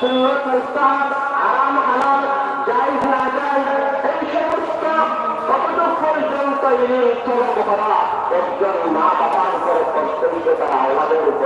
সুন্নাত মুস্তাহাব হারাম, হালাল, জায়েজ না জায়েজ এই সমস্ত কতটুক পর্যন্ত ইলম চলন করা একজন মা বাবার উপরে কর্তব্য তারা আমাদের উপরে।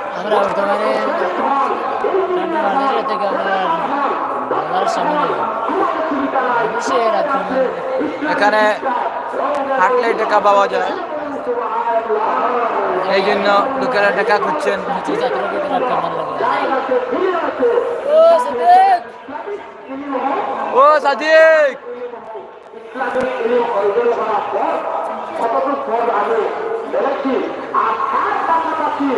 আমরা বর্তমানে থেকে আমরা সামনে এখানে হাঁটলে টাকা পাওয়া যায়। এই জন্য লোকেরা টাকা খুঁজছেন। ও ও সাদিক! আর পাশাপাশি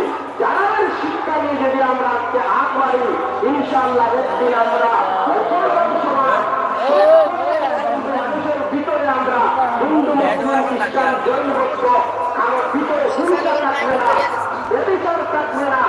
শিক্ষা নিয়ে যদি আমরা আজকে হাত মারি, ইনশাআল্লাহ একদিন আমরা ভিতরে আমরা হিন্দু মুসলিম খ্রিস্টান, জৈন ভক্ত আমার ভিতরে সুবিধা থাকবে না ব্যতিচার থাকবে না।